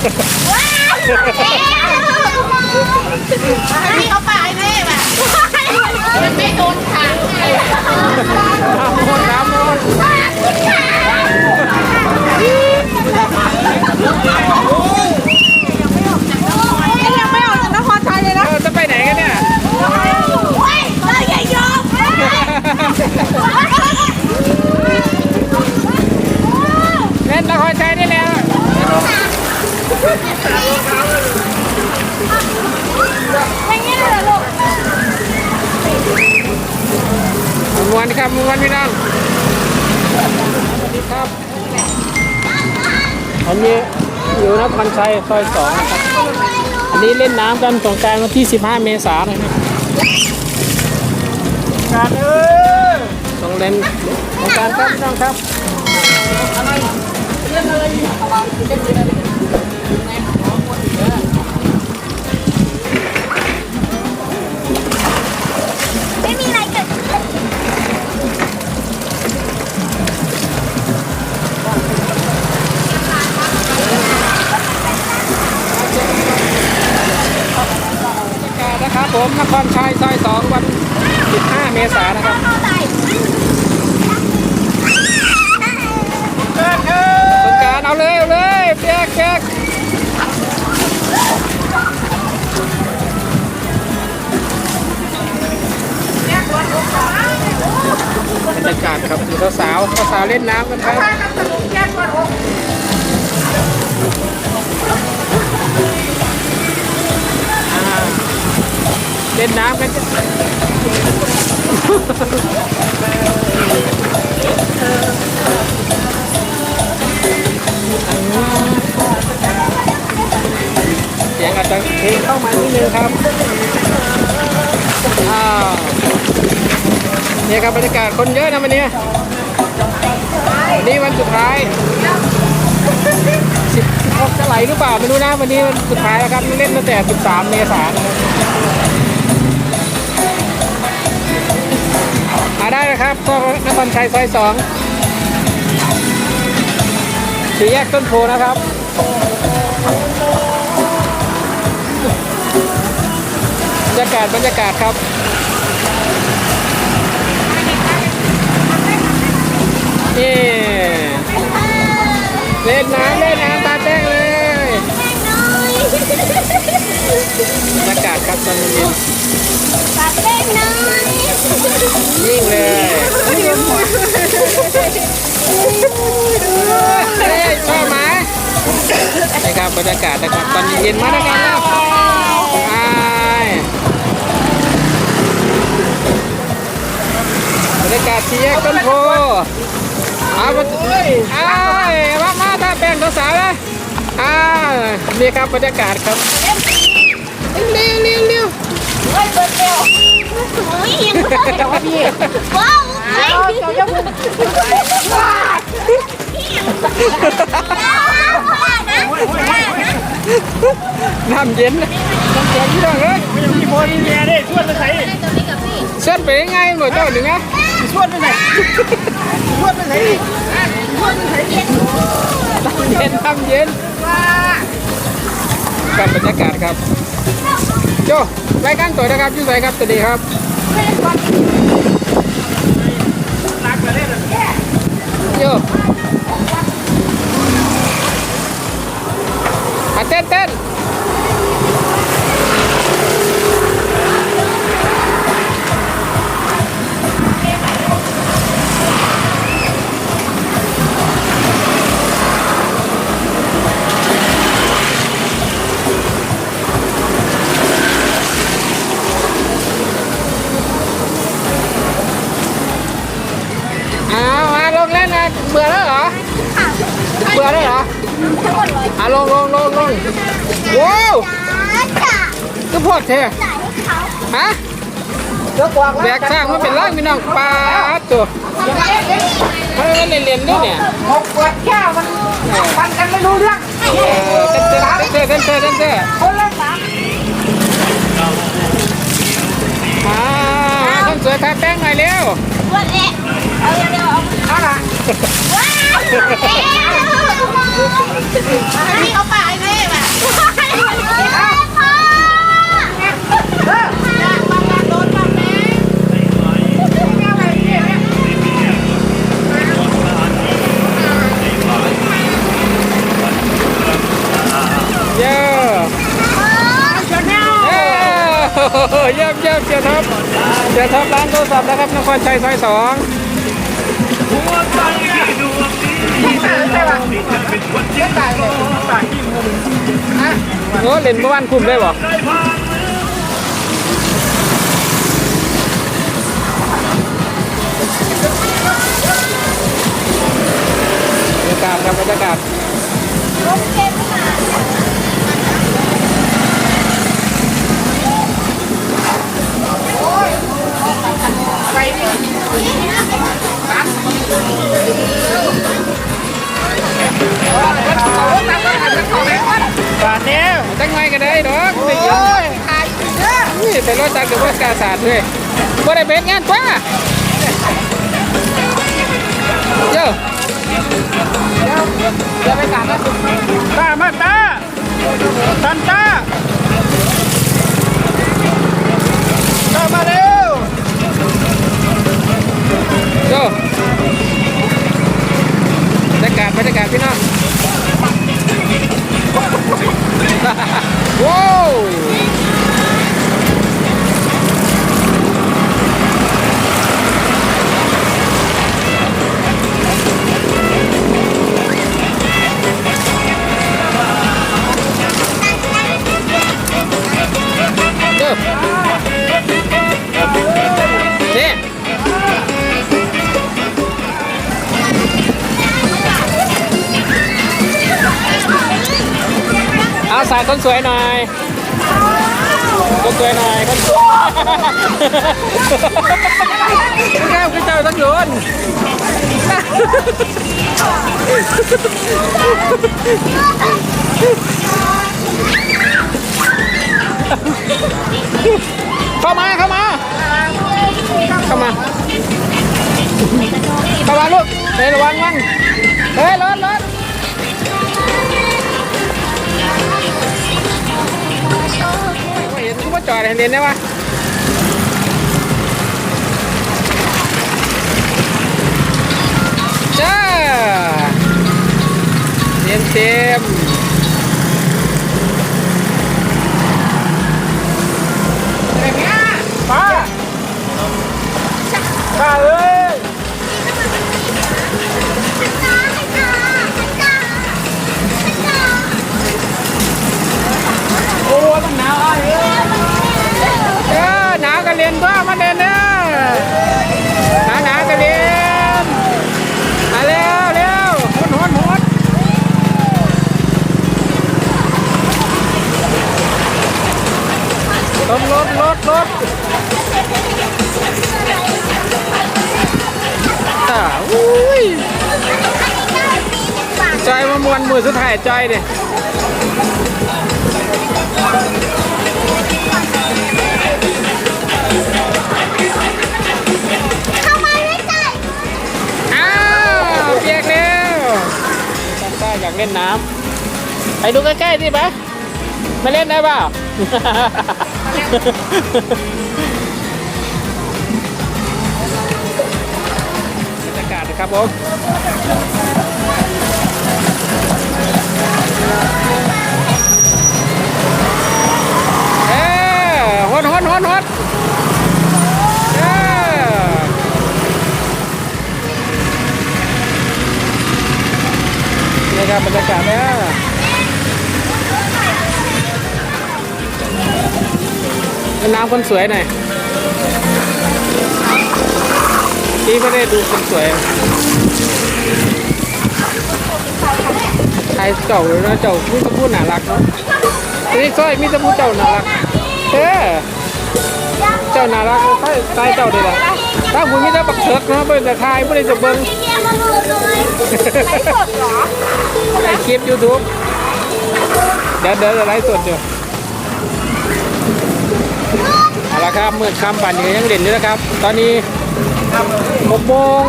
ให้เขาป่าให้แม่แบบมันไม่โดนขังไง น้ำมนต์น้ำมนต์ ยังไม่ออกจากนครไทยเลยนะ เออจะไปไหนกันเนี่ย เฮ้ยเราอย่ายอม เล่นละครชัยนี่แหละ อย่างนี้เลยเหรอลูกมวนครับมวนพี่น้องสวัสดีครับอันนี้อยู่นครชัยซอยสองนะครับ อันนี้เล่นน้ำกันสงกรารวันที่ 15 เมษายนนะครับการเออต้องเล่นสงกรารครับพี่น้องครับไม่ ผมนครชัยซอยสองวัน 15 เมษายนนะครับเข้าใจสงกรารเอาเลยเอาเลยเปียกเปียกบรรยากาศครับสาวสาวๆสาวๆเล่นน้ำกันครับ เล่นน้ำกันเสียงอาจจะเพลงเข้ามานิดนึงครับอ้าวเนี่ยครับบรรยากาศคนเยอะนะวันนี้วันนี้วันสุดท้ายสิบจะไหลหรือเปล่าไม่รู้นะวันนี้วันสุดท้ายแล้วครับเล่นตั้งแต่ 13 เมษายน ได้นะครับก็นครชัยซอยสองสี่แยกต้นโพนะครับบรรยากาศบรรยากาศครับนี่เล่นน้ำเล่นน้ำตาแจ้งเลยบรรยากาศครับตอนเย็นตัดเล่นหน่อย ยิ่งเลยเฮ้ยชอบไหมนี่ครับบรรยากาศนะครับตอนเย็นมาด้วยกันแล้วไปบรรยากาศที่แยกต้นโพเอามาอ้ายมามาถ้าแบ่งสาวๆนะอ่านี่ครับบรรยากาศครับเร็วเร็วเร็วเฮ้ยเปิดเร็ว อ้ยยังไม่ได้เดี๋ยวพี่ว้าวเฮ้ยเดี๋ยวจะพูดว้าวน้ำเย็นน้ำเย็นพี่น้องเอ้ยมีโมดีเมียดิชวนไปไหนเส้นไปยังไงหน่อยเจ้าหนึ่งนะชวนไปไหนชวนไปไหนน้ำเย็นน้ำเย็นกับบรรยากาศครับ โจรายการตัวนะครับชื่อไรครับสวัสดีครับ ก็พอดเทฮะเดี๋ยวกวางแบกสร้างมันเป็นร่างพี่น้องปลาตัวเฮ้ยเล่นเล่นๆด้วยเนี่ยหกขวดแก้วมันฟันกันไม่รู้เรื่องเออเต้นเต้นเต้นเต้นเต้นเต้นเต้นคนละสามอ่าคนสวยทาแป้งหน่อยเร็ววันเละเอาเร็วๆเอาเอาล่ะว้าวให้เขาป่าให้แม่แบบ โห เยี่ยมเยี่ยมเสียท็อปเสียท็อปร้านโทรศัพท์นะครับนครชัยซอยสองใช่ป่ะไม่ตายเลยตายโอ้เล่นเมื่อวานคุมได้บ่บรรยากาศครับบรรยากาศ อะนี่ไปรถจักรกับรถกาศาสตร์เลยบ่ได้เป็นงานกว่าเยอะเดี๋ยวไปกลับนะตามาตาตันตาตามาเร็วเยอะบรรยากาศบรรยากาศพี่น้อง คนสวยหน่อยคนสวยหน่อยคนสวยแก้วขึ้นเจ้าตั้งโยนเข้ามาเข้ามาเข้ามาเข้ามาลูกเฮ้ยระวังมั่งเฮ้ยรถรถ กูว่จอดเห็นเด่นได้ปะจ้าเต็มเต็ม วนมือสุดท้ายจอยเนี่ยเข้ามาไม่ได้อ้าวเปียกเร็วซันต้าอยากเล่นน้ำไปดูใกล้ๆดิปะมาเล่นได้เปล่าบรรยากาศนะครับผม ฮดฮดฮดฮอ้นี่ครับบรรยากาศนะเล่นน้ำคนสวยหน่อยที่ไม่ได้ดูคนสวยใครเจ้าเลยนะเจ้ามีแตะพูดน่ารักเนาะนี่สร้อยมีแตะพูดเจ้าน่ารักเอ้เจ้าน่ารักใช่ใช่เจ้าดีละถ้าคุณมีแต่บักเถิกนะเป็นแต่ทายไม่ได้จะเบิ้งไอคลิป YouTube เดี๋ยวเดี๋ยวไลฟ์สดอยู่เอาละครับเมื่อคำปั่นอยู่ยังเด่นอยู่นะครับ ตอนนี้6โมง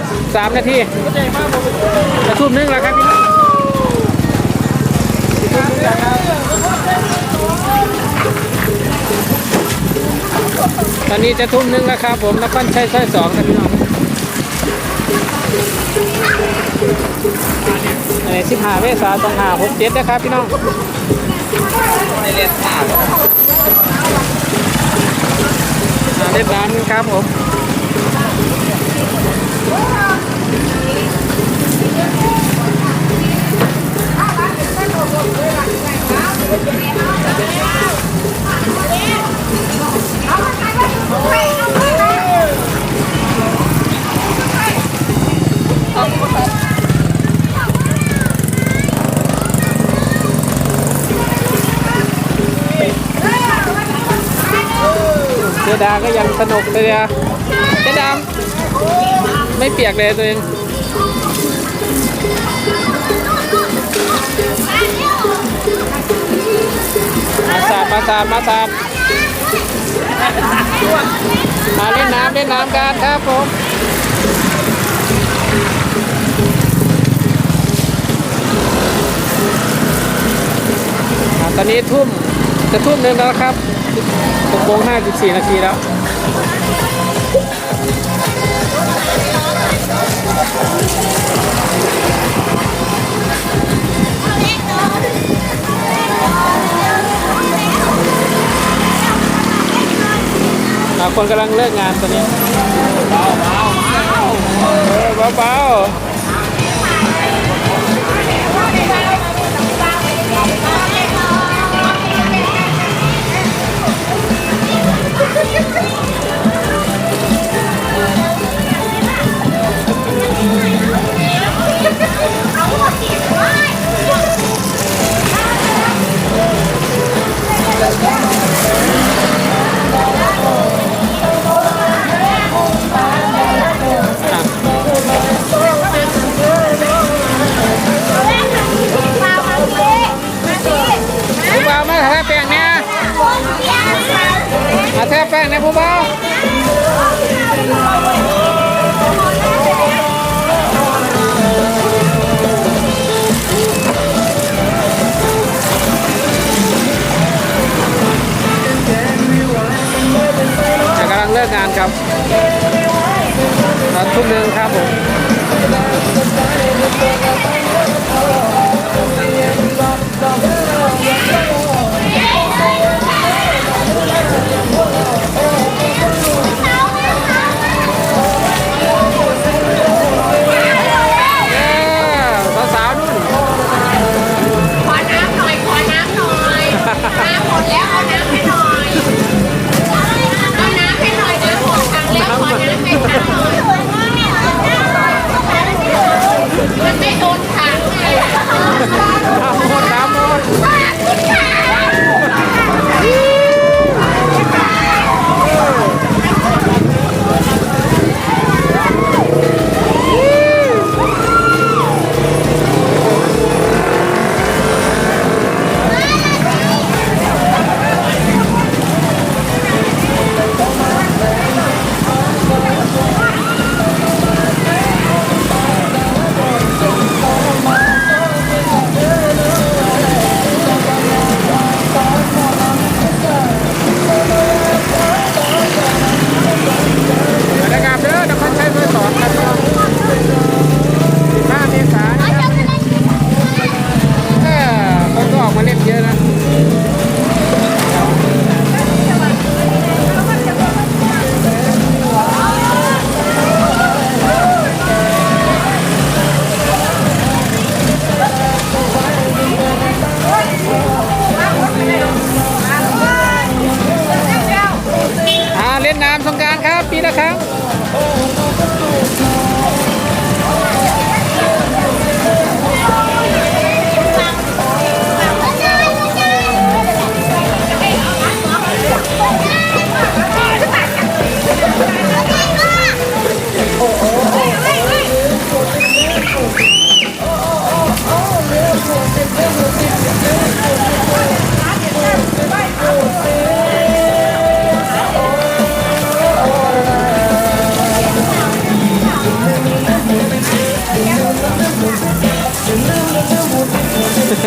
53 นาทีจะทุ่มหนึงแล้วครับพี่น้อง ตอนนี้จะทุ่มหนึงแล้วครับผมนครชัยซอยสองครับพี่น้องในสิบห้าเมษาสองห้าหกเจ็ดนะครับพี่น้องไม่เล่นป้าอ่าเล่นน้ำกันครับผม เจดาก็ยังสนุกเลยอะเจดามไม่เปียกเลยตัวเอง มาสาดมาสาดมาสาดมาเล่นน้ำเล่นน้ำกันครับผมตอนนี้ทุ่มจะทุ่มหนึ่งแล้วครับหกโมงห้าสิบสี่นาทีแล้ว คนกำลังเลิกงานตอนนี้เบาเบาเบาเบา แทบแป้งนี่ยผู้บ่าวแต่กำลังเลิกงานครับตอนทุ่มหนึ่งครับผม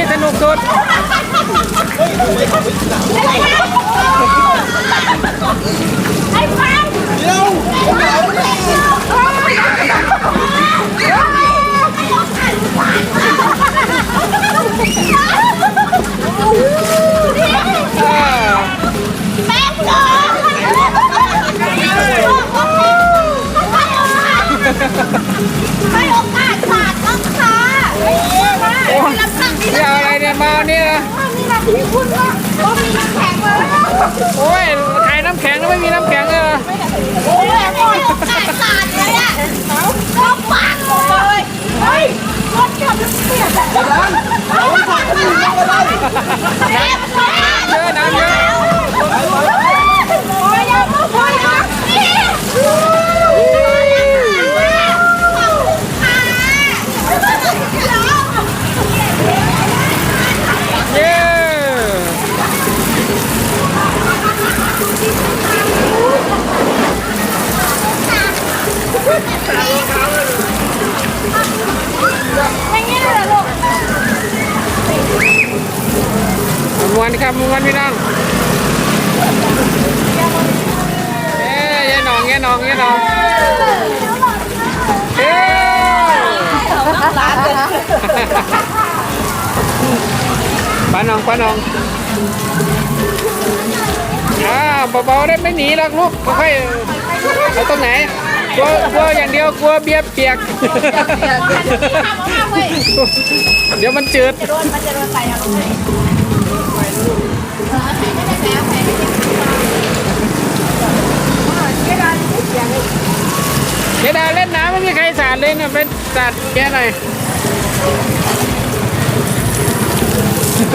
นี้สนุกสุดไอ้ฟังเดี๋ยวแจะเอาอะไรเนี่ยมาเอาเนี่ยนะมีแบบที่คุณว่าโอ้มีน้ำแข็งเลยโอ้ยขายน้ำแข็งแล้วไม่มีน้ำแข็งเลยเหรอโอ้ยให้โอกาสขาดเลยอะก็ปังเลยเฮ้ยรถเกือบจะเสียแล้วเอาขาดขาดเลยเจ็บเลยเยอะน้ำเยอะ มวนครันพี่น้องเอ้ยยายหนองยายหนองยายหนองเอ้ยป้านองป้านองอ่าเบาๆได้ไม่หนีหรอกลูกค่อยๆเอาตรงไหนกลัวกลัวอย่างเดียวกลัวเบียร์เปียกเเว้ยเดี๋ยวมันจืดจะโดนมันจะโดนใส่เอาลงไปเออใส่ไม่ได้แล้วเส่ดม่ได้เจดาเล่นน้ำไม่มีใครสาดเลยเนี่ยเป็นสาดแกหน่อยเ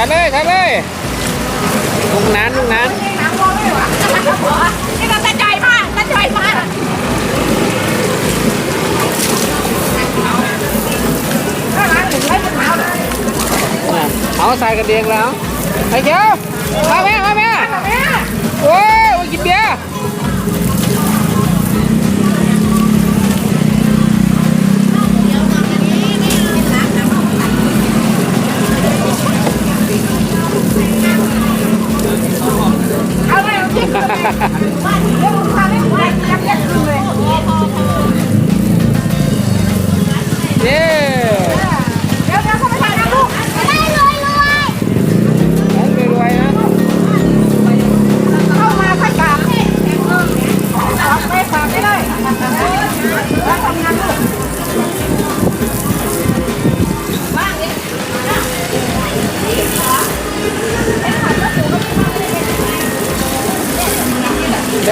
าดเลยสาดเลยลูกนานลูกนานนี่ก็กระจมากกระจมากเอาใส่กระเดียงแล้วไอ้เจ้ามาแม่มาแม่ เย้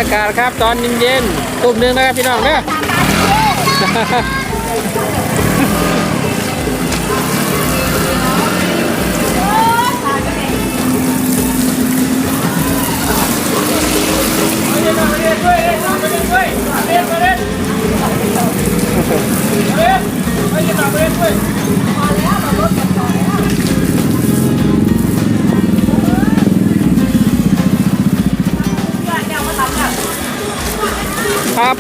ากาศครับตอนเย็นๆตุ่มหนึงนะครับพี่น้องเด้อ ครับ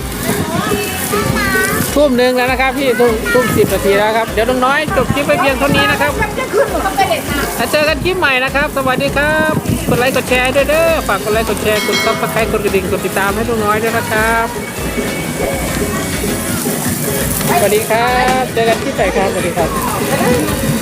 ทุ่มหนึ่งแล้วนะครับพี่ทุ่มทุ่มสิบนาทีแล้วครับเดี๋ยวน้องน้อยจบคลิปไปเพียงเท่านี้นะครับจะขึ้นหนูต้องไปเด็ดน้ำแล้วเจอกันคลิปใหม่นะครับ สวัสดีครับกดไลค์กดแชร์ด้วยเด้อฝากกดไลค์กดแชร์กดซับสไครต์กดกระดิ่งกดติดตามให้ลูกน้อยด้วยนะครับสวัสดีครับ เจอกันที่ไหนครับสวัสดีครับ